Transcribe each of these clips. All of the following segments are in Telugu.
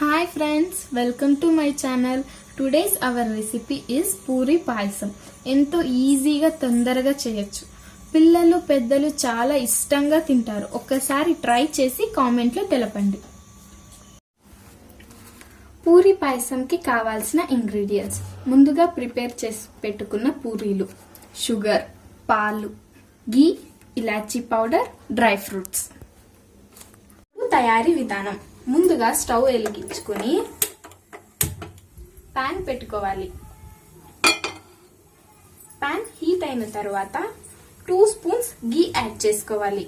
Hi friends welcome to my channel today's our recipe is puri payasam ఎంతో ఈజీగా తొందరగా చేయొచ్చు. పిల్లలు పెద్దలు చాలా ఇష్టంగా తింటారు. ఒక్కసారి ట్రై చేసి కామెంట్లో తెలపండి. పూరి పాయసంకి కావాల్సిన ఇంగ్రీడియంట్స్ ముందుగా ప్రిపేర్ చేసి పెట్టుకున్న పూరీలు. షుగర్ పాలు గీ ఇలాచీ పౌడర్ డ్రై ఫ్రూట్స్ తయారీ విధానం. ముందుగా స్టవ్ వెలిగించుకొని పాన్ పెట్టుకోవాలి. పాన్ హీట్ అయిన తర్వాత టూ స్పూన్స్ గీ యాడ్ చేసుకోవాలి.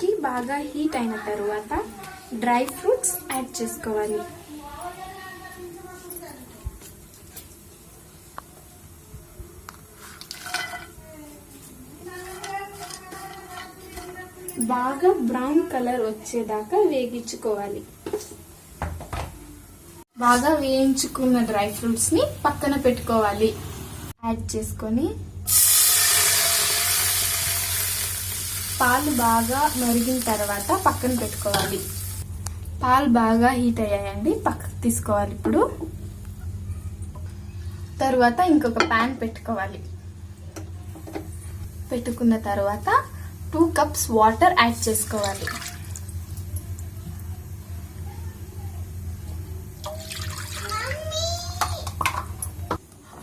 గీ బాగా హీట్ అయిన తర్వాత డ్రై ఫ్రూట్స్ యాడ్ చేసుకోవాలి. బాగా బ్రౌన్ కలర్ వచ్చేదాకా వేగించుకోవాలి. బాగా వేయించుకున్న డ్రై ఫ్రూట్స్ని పక్కన పెట్టుకోవాలి. యాడ్ చేసుకొని పాలు బాగా మరిగిన తర్వాత పక్కన పెట్టుకోవాలి. పాలు బాగా హీట్ అయ్యాయండి పక్కకు తీసుకోవాలి ఇప్పుడు. తర్వాత ఇంకొక ప్యాన్ పెట్టుకోవాలి. పెట్టుకున్న తర్వాత టూ కప్స్ వాటర్ యాడ్ చేసుకోవాలి.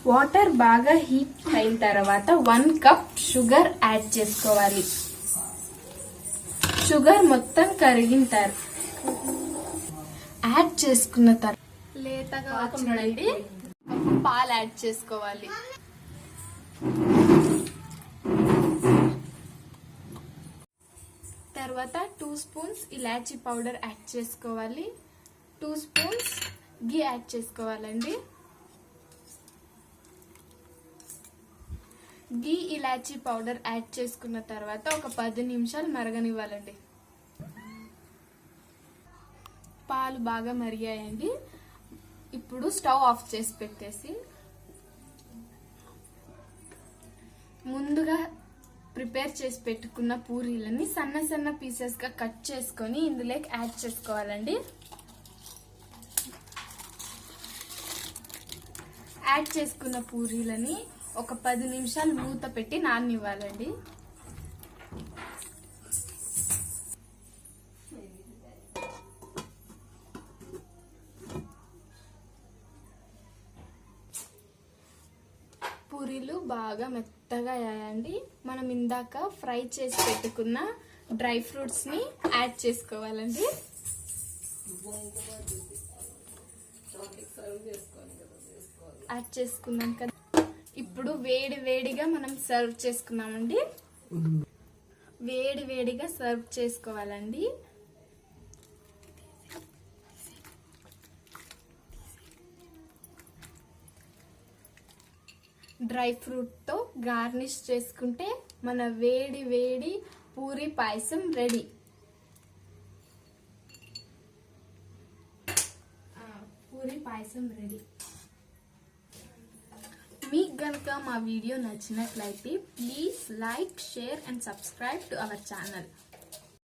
వాటర్ బాగా హీట్ అయిన తర్వాత వన్ కప్ షుగర్ యాడ్ చేసుకోవాలి. షుగర్ మొత్తం కరిగిన తర్వాత యాడ్ చేసుకున్న తర్వాత లేతగా వచ్చిందండి పాలు యాడ్ చేసుకోవాలి. తర్వాత టూ స్పూన్స్ ఇలాచీ పౌడర్ యాడ్ చేసుకోవాలి. టూ స్పూన్స్ గీ యాడ్ చేసుకోవాలండి. గీ ఇలాచీ పౌడర్ యాడ్ చేసుకున్న తర్వాత ఒక పది నిమిషాలు మరగనివ్వాలండి. పాలు బాగా మరిగాయండి. ఇప్పుడు స్టవ్ ఆఫ్ చేసి పెట్టేసి ముందుగా ప్రిపేర్ చేసి పెట్టుకున్న పూరీలని సన్న సన్న పీసెస్గా కట్ చేసుకొని ఇందులోకి యాడ్ చేసుకోవాలండి. యాడ్ చేసుకున్న పూరీలని ఒక పది నిమిషాలు మూత పెట్టి నాననివ్వాలండి. పూరీలు బాగా మెత్తగా అయ్యాయండి. మనం ఇందాక ఫ్రై చేసి పెట్టుకున్న డ్రై ఫ్రూట్స్ని యాడ్ చేసుకోవాలండి. యాడ్ చేసుకున్నాం కదా. ఇప్పుడు వేడి వేడిగా మనం సర్వ్ చేసుకున్నామండి. వేడి వేడిగా సర్వ్ చేసుకోవాలండి. డ్రై ఫ్రూట్తో గార్నిష్ చేసుకుంటే మన వేడి వేడి పూరి పాయసం రెడీ. పూరి పాయసం రెడీ. మీకు కనుక మా వీడియో నచ్చినట్లయితే please like share and subscribe to our channel.